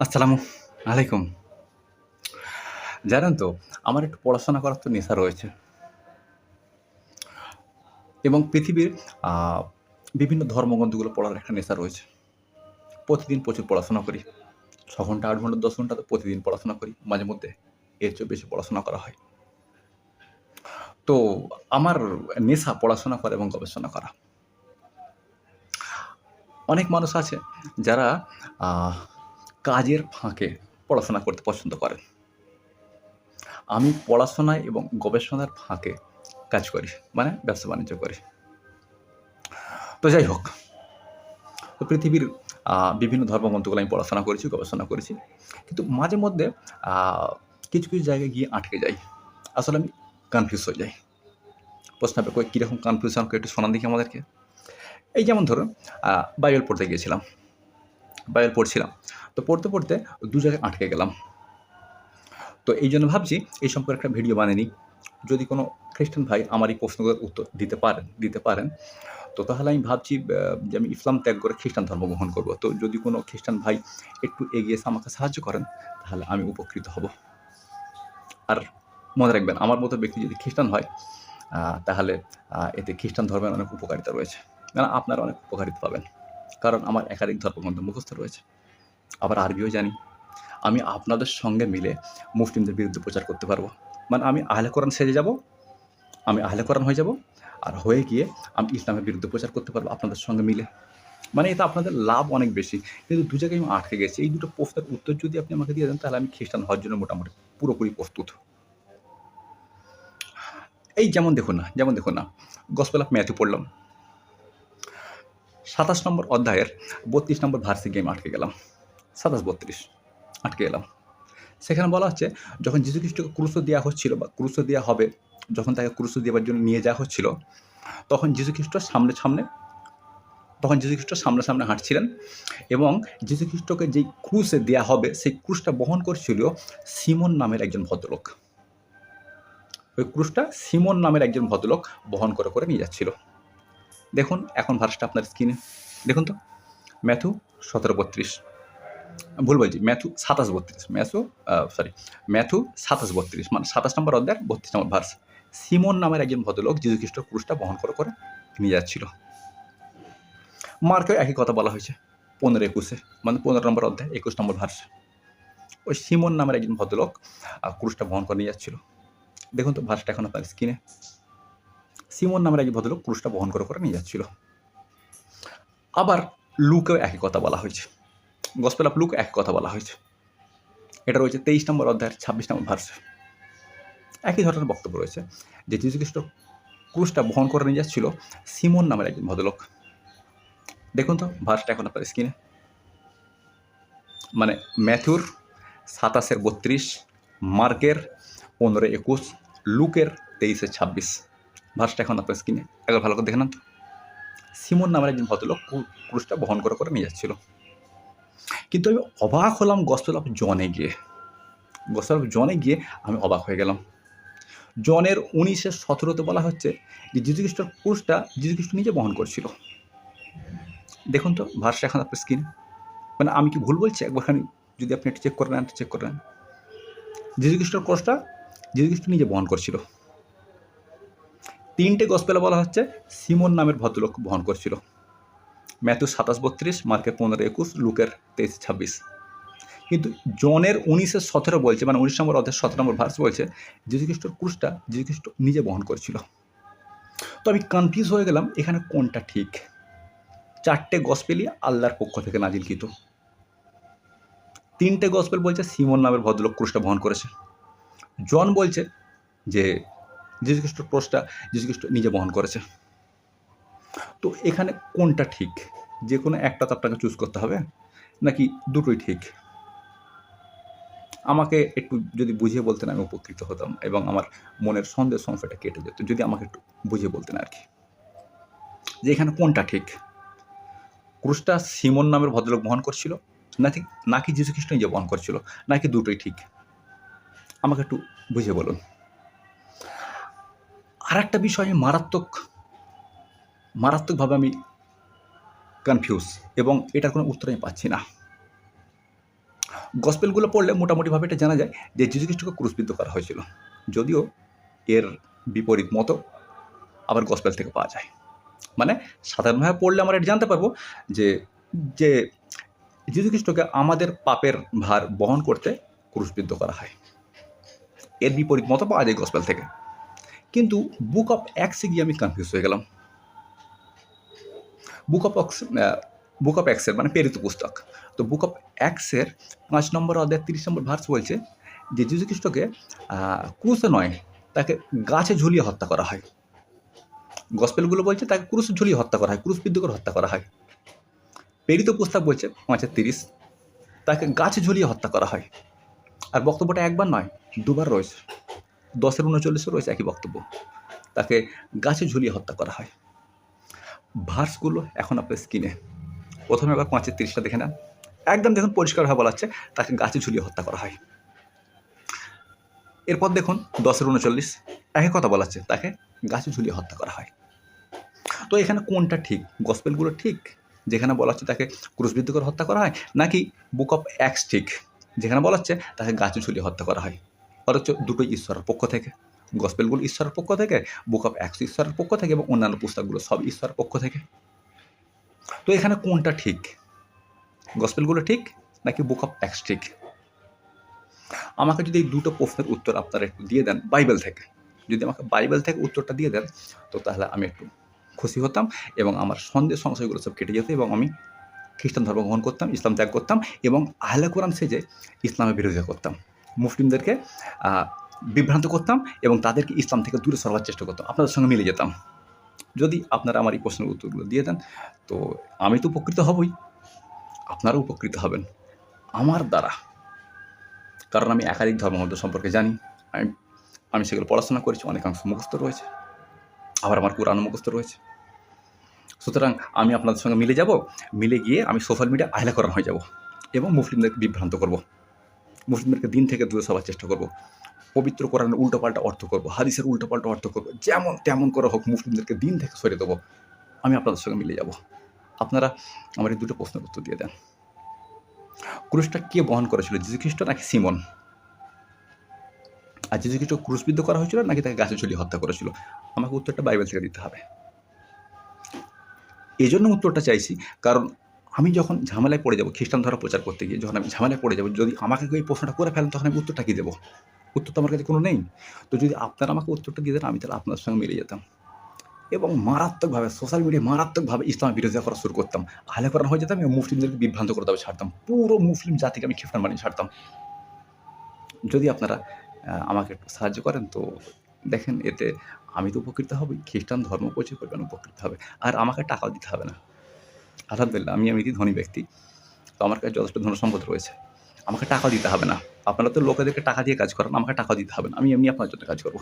আসসালামু আলাইকুম। জানেন তো, আমার একটু পড়াশোনা করার তো নেশা রয়েছে। এবং পৃথিবীর বিভিন্ন ধর্মগ্রন্থগুলো পড়ার একটা নেশা রয়েছে। প্রতিদিন প্রচুর পড়াশোনা করি। ছ ঘণ্টা, আট ঘণ্টা, দশ ঘণ্টা তো প্রতিদিন পড়াশোনা করি। মাঝে মধ্যে এর চেয়েও বেশি পড়াশোনা করা হয়। তো, আমার নেশা পড়াশোনা করা এবং গবেষণা করা। অনেক মানুষ আছে যারা কাজের ফাঁকে পড়াশোনা করতে পছন্দ করেন। আমি পড়াশোনায় এবং গবেষণার ফাঁকে কাজ করি মানে ব্যবসা বাণিজ্য করি। তো যাই হোক, তো পৃথিবীর বিভিন্ন ধর্মগ্রন্থগুলো আমি পড়াশোনা করেছি, গবেষণা করেছি। কিন্তু মাঝে মধ্যে কিছু কিছু জায়গায় গিয়ে আটকে যাই। আসলে আমি কনফিউজ হয়ে যাই। প্রশ্ন কীরকম কনফিউশন একটু শোনান দেখি আমাদেরকে। এই যেমন ধরুন বাইবেল পড়তে গিয়েছিলাম। বাইবেল পড়ছিলাম। তো পড়তে পড়তে দু জায়গায় আটকে গেলাম। তো এই জন্য ভাবছি এই সম্পর্কে একটা ভিডিও বানিয়ে নিই। যদি কোনো খ্রিস্টান ভাই আমার এই প্রশ্নগুলোর উত্তর দিতে পারেন দিতে পারেন, তো তাহলে আমি ভাবছি যে আমি ইসলাম ত্যাগ করে খ্রিস্টান ধর্ম গ্রহণ করব। তো যদি কোনো খ্রিস্টান ভাই একটু এগিয়ে এসে আমাকে সাহায্য করেন, তাহলে আমি উপকৃত হব। আর মনে রাখবেন, আমার মতো ব্যক্তি যদি খ্রিস্টান হয় তাহলে এতে খ্রিস্টান ধর্মের অনেক উপকারিতা রয়েছে। মানে আপনারা অনেক উপকারিতা পাবেন। কারণ আমার একাধিক ধর্মগ্রন্থ মুখস্থ রয়েছে। আবার আরবিও জানি। আমি আপনাদের সঙ্গে মিলে মুসলিমদের বিরুদ্ধে প্রচার করতে পারব। মানে আমি আহলে কোরআন সেজে যাব, আমি আহলে কোরআন হয়ে যাব, আর হয়ে গিয়ে আমি ইসলামের বিরুদ্ধে প্রচার করতে পারব আপনাদের সঙ্গে মিলে। মানে এটা আপনাদের লাভ অনেক বেশি। কিন্তু দু জায়গায় আমি আটকে গেছি। এই দুটো প্রশ্নের উত্তর যদি আপনি আমাকে দিয়ে দেন, তাহলে আমি খ্রিস্টান হওয়ার জন্য মোটামুটি পুরোপুরি প্রস্তুত। এই যেমন দেখুন না, যেমন দেখুন না গসপেল অফ ম্যাথু পড়লাম। সাতাশ নম্বর অধ্যায়ের বত্রিশ নম্বর ভার্সে গেম আটকে গেলাম। সাতাশ বত্রিশ, আটকে গেলাম। সেখানে বলা হচ্ছে, যখন যীশু খ্রিস্টকে ক্রুশো দেওয়া হচ্ছিল বা ক্রুশো দেওয়া হবে, যখন তাকে ক্রুশ দেওয়ার জন্য নিয়ে যাওয়া হচ্ছিল, তখন যীশু খ্রিস্ট সামনে সামনে, তখন যীশু খ্রিস্ট সামনে সামনে হাঁটছিলেন এবং যীশু খ্রিস্টকে যেই ক্রুশে দেওয়া হবে, সেই ক্রুশটা বহন করছিল সিমন নামের একজন ভদ্রলোক। ওই ক্রুশটা সিমন নামের একজন ভদ্রলোক বহন করে করে নিয়ে যাচ্ছিল। দেখুন, এখন ভার্সটা আপনার স্ক্রিনে দেখুন তো, ম্যাথু সতেরো বত্রিশ। ভুল বলছি, ম্যাথু সাতাশ বত্রিশ, ম্যাথু সরি ম্যাথু সাতাশ বত্রিশ মানে সাতাশ নম্বর অধ্যায় বত্রিশ নম্বর ভার্স। সিমন নামের একজন ভদ্রলোক যীশু খ্রিস্ট ক্রুশটা বহন করে করে নিয়ে যাচ্ছিল। মার্কেও একই কথা বলা হয়েছে, পনেরো একুশে মানে পনেরো নম্বর অধ্যায়, একুশ নম্বর ভার্স। ওই সিমন নামের একজন ভদ্রলোক ক্রুশটা বহন করে নিয়ে যাচ্ছিল। দেখুন তো, ভার্সটা এখন আপনার স্ক্রিনে সিমন নামের একজন ভদ্রলোক ক্রুশটা বহন করে করে নিয়ে যাচ্ছিল। আবার লুকেও একই কথা বলা হয়েছে। গসপেল অফ লুক এক কথা বলা হয়েছে। এটা রয়েছে তেইশ নম্বর অধ্যায়ের ছাব্বিশ নম্বর ভার্সে একই ধরনের বক্তব্য রয়েছে যে যীশুখ্রিস্ট ক্রুশটা বহন করে নিয়ে যাচ্ছিল সিমন নামের একজন ভদ্রলোক। দেখুন তো ভার্সটা এখন আপনার স্ক্রিনে মানে ম্যাথুর সাতাশের বত্রিশ, মার্কের পনেরো একুশ, লুকের তেইশে ছাব্বিশ। ভার্সটা এখন আপনার স্ক্রিনে একবার ভালো করে দেখে নেন তো। সিমন নামের একজন ভদ্রলোক ক্রু- ক্রুশটা বহন করে করে নিয়ে যাচ্ছিল। কিন্তু আমি অবাক হলাম গসপেল অফ জনে গিয়ে। গসপেল অফ জনে গিয়ে আমি অবাক হয়ে গেলাম। জনের উনিশের সতেরোতে বলা হচ্ছে যে যীশুখ্রিস্টর ক্রুশটা যীশুখ্রিস্ট নিজে বহন করছিল। দেখুন তো ভার্সা এখন আপনার স্ক্রিন মানে আমি কি ভুল বলছি? একবারখানি যদি আপনি একটু চেক করে নেন চেক করে নেন। যীশুখ্রিস্টর ক্রুশটা যীশুখ্রিস্ট নিজে বহন করছিল। তিনটে গসপেলে বলা হচ্ছে, সিমন নামের ভদ্রলোক বহন করছিল। ম্যাথু সাতাশ বত্রিশ, মার্কের পনেরো একুশ, লুকের তেইশ ছাব্বিশ। কিন্তু জনের উনিশের সতেরো বলছে মানে উনিশ নম্বর অধ্যায় সতেরো নম্বর ভার্স বলছে, যীশুখ্রিস্টর ক্রুশটা যীশুখ্রিস্ট নিজে বহন করেছিল। তো আমি কনফিউজ হয়ে গেলাম, এখানে কোনটা ঠিক? চারটে গসপেলই আল্লাহর পক্ষ থেকে নাজিলকৃত। তিনটে গসপেল বলছে, সিমন নামের ভদ্রলোক ক্রুশটা বহন করেছে। জন বলছে যে যীশুখ্রিস্ট ক্রুশটা যীশুখ্রিস্ট নিজে বহন করেছে। তো এখানে কোনটা ঠিক? যে কোনো একটা তো আপনাকে চুজ করতে হবে, নাকি দুটোই ঠিক? আমাকে একটু যদি বুঝিয়ে বলতেন আমি উপকৃত হতাম এবং আমার মনের সন্দেহ সংশয়টা কেটে যেত, যদি আমাকে একটু বুঝিয়ে বলতেন আর কি। যে এখানে কোনটা ঠিক? ক্রুশটা সিমন নামের ভদ্রলোক বহন করছিল, নাকি নাকি যীশু খ্রিস্ট নিজে বহন করছিল, নাকি দুটোই ঠিক? আমাকে একটু বুঝিয়ে বলুন। আর একটা বিষয় মারাত্মক, মারাত্মকভাবে আমি কনফিউজ এবং এটার কোনো উত্তর আমি পাচ্ছি না। গসপেলগুলো পড়লে মোটামুটিভাবে এটা জানা যায় যে যীশু খ্রিস্টকে ক্রুশবিদ্ধ করা হয়েছিল। যদিও এর বিপরীত মতো আবার গসপেল থেকে পাওয়া যায়। মানে সাধারণভাবে পড়লে আমরা এটা জানতে পারব যে যে যীশু খ্রিস্টকে আমাদের পাপের ভার বহন করতে ক্রুশবিদ্ধ করা হয়। এর বিপরীত মতো পাওয়া যায় গসপেল থেকে। কিন্তু বুক অফ অ্যাক্সে গিয়ে আমি কনফিউজ হয়ে গেলাম। Book of Acts book of অ্যাক্সের মানে প্রেরিত পুস্তক। তো বুক অফ অ্যাক্সের পাঁচ নম্বর অধ্যায় তিরিশ নম্বর ভার্স বলছে যে যীশু খ্রিস্টকে ক্রুশে নয়, তাকে গাছে ঝুলিয়ে হত্যা করা হয়। গসপেলগুলো বলছে তাকে ক্রুশে ঝুলিয়ে হত্যা করা হয়, ক্রুশবিদ্ধ করে হত্যা করা হয়। প্রেরিত পুস্তক বলছে পাঁচের তিরিশ, তাকে গাছে ঝুলিয়ে হত্যা করা হয়। আর বক্তব্যটা একবার নয়, দুবার রয়েছে। দশের উনচল্লিশে রয়েছে একই বক্তব্য। তাকে গাছে ঝুলিয়ে হত্যা করা হয়। ভার্সগুলো এখন আপনার স্কিনে প্রথমে একবার পাঁচের তিরিশটা দেখে নেন। একদম দেখুন পরিষ্কারভাবে বলা হচ্ছে তাকে গাছে ঝুলিয়ে হত্যা করা হয়। এরপর দেখুন দশের উনচল্লিশ, একই কথা বলা হচ্ছে তাকে গাছে ঝুলিয়ে হত্যা করা হয়। তো এখানে কোনটা ঠিক? গসপেলগুলো ঠিক? যেখানে বলা হচ্ছে তাকে ক্রুশবিদ্ধ করে হত্যা করা হয়, নাকি বুক অফ অ্যাক্স ঠিক? যেখানে বলা হচ্ছে তাকে গাছে ঝুলিয়ে হত্যা করা হয়। অথচ দুটোই ঈশ্বরের পক্ষ থেকে। গসপেলগুলো ঈশ্বরের পক্ষ থেকে, বুক অফ অ্যাক্স ঈশ্বরের পক্ষ থেকে এবং অন্যান্য পুস্তকগুলো সব ঈশ্বরের পক্ষ থেকে। তো এখানে কোনটা ঠিক? গসপেলগুলো ঠিক নাকি বুক অফ অ্যাক্স ঠিক? আমাকে যদি এই দুটো প্রশ্নের উত্তর আপনারা একটু দিয়ে দেন বাইবেল থেকে। যদি আমাকে বাইবেল থেকে উত্তরটা দিয়ে দেন, তো তাহলে আমি একটু খুশি হতাম এবং আমার সন্দেহ সংশয়গুলো সব কেটে যেত এবং আমি খ্রিস্টান ধর্ম গ্রহণ করতাম, ইসলাম ত্যাগ করতাম এবং আহলে কোরআন সেজে ইসলামের বিরোধিতা করতাম। মুসলিমদেরকে বিভ্রান্ত করতাম এবং তাদেরকে ইসলাম থেকে দূরে সরবার চেষ্টা করতাম। আপনাদের সঙ্গে মিলে যেতাম। যদি আপনারা আমার এই প্রশ্নের উত্তরগুলো দিয়ে দেন, তো আমি তো উপকৃত হবই। আপনারাও উপকৃত হবেন। আমার দ্বারা। কারণ আমি একাধিক ধর্মগ্রন্থ সম্পর্কে জানি। আমি আমি সেগুলো পড়াশোনা করেছি, অনেকাংশ মুখস্থ রয়েছে। আবার আমার কোরআন মুখস্থ রয়েছে। সুতরাং আমি আপনাদের সঙ্গে মিলে যাব। মিলে গিয়ে আমি সোশ্যাল মিডিয়া আহলা করান হয়ে যাব এবং মুসলিমদেরকে বিভ্রান্ত করব। মুসলিমদেরকে দিন থেকে দূরে সবার চেষ্টা করব। পবিত্র কোরআনের উল্টোপাল্টা অর্থ করব, হাদিসের উল্টোপাল্টা অর্থ করব, যেমন তেমন করে হোক মুসলিমদেরকে দিন থেকে সরিয়ে দেবো। আমি আপনাদের সঙ্গে মিলে যাব। আপনারা আমার এই দুটো প্রশ্নের উত্তর দিয়ে দেন। ক্রুশটা কে বহন করেছিল, যীশুখ্রিস্ট নাকি সিমন? আর যীশুখ্রিস্ট ক্রুশবিদ্ধ করা হয়েছিল নাকি তাকে গাছে ঝুলিয়ে হত্যা করেছিল? আমাকে উত্তরটা বাইবেল থেকে দিতে হবে। এই জন্য উত্তরটা চাইছি, কারণ আমি যখন ঝামেলায় পড়ে যাব, খ্রিস্টান ধর্ম প্রচার করতে গিয়ে যখন আমি ঝামেলায় পড়ে যাব, যদি আমাকে এই প্রশ্নটা করে ফেলেন, তখন আমি উত্তরটা কী দেবো? উত্তর তো আমার কাছে কোনো নেই। তো যদি আপনারা আমাকে উত্তরটা দিয়ে দেন, আমি তাহলে আপনার সঙ্গে মিলে যেতাম। এবং মারাত্মকভাবে সোশ্যাল মিডিয়ায় মারাত্মকভাবে ইসলাম বিরোধিতা করা শুরু করতাম। আহলে করানো হয়ে যেতাম এবং মুসলিমদেরকে বিভ্রান্ত করে তবে ছাড়তাম। পুরো মুসলিম জাতিকে আমি খ্রিস্টান বানিয়ে ছাড়তাম। যদি আপনারা আমাকে একটু সাহায্য করেন, তো দেখেন, এতে আমি তো উপকৃত হবই। খ্রিস্টান ধর্ম প্রচার করবেন, উপকৃত হবে। আর আমাকে টাকাও দিতে হবে না। আলহামদুলিল্লাহ, আমি এমনিতেই ধনী ব্যক্তি। তো আমার কাছে যথেষ্ট ধন সম্পদ রয়েছে। আমাকে টাকা দিতে হবে না। আপনারা তো লোকেদেরকে টাকা দিয়ে কাজ করেন, আমাকে টাকা দিতে হবে না। আমি এমনি আপনার জন্য কাজ করব।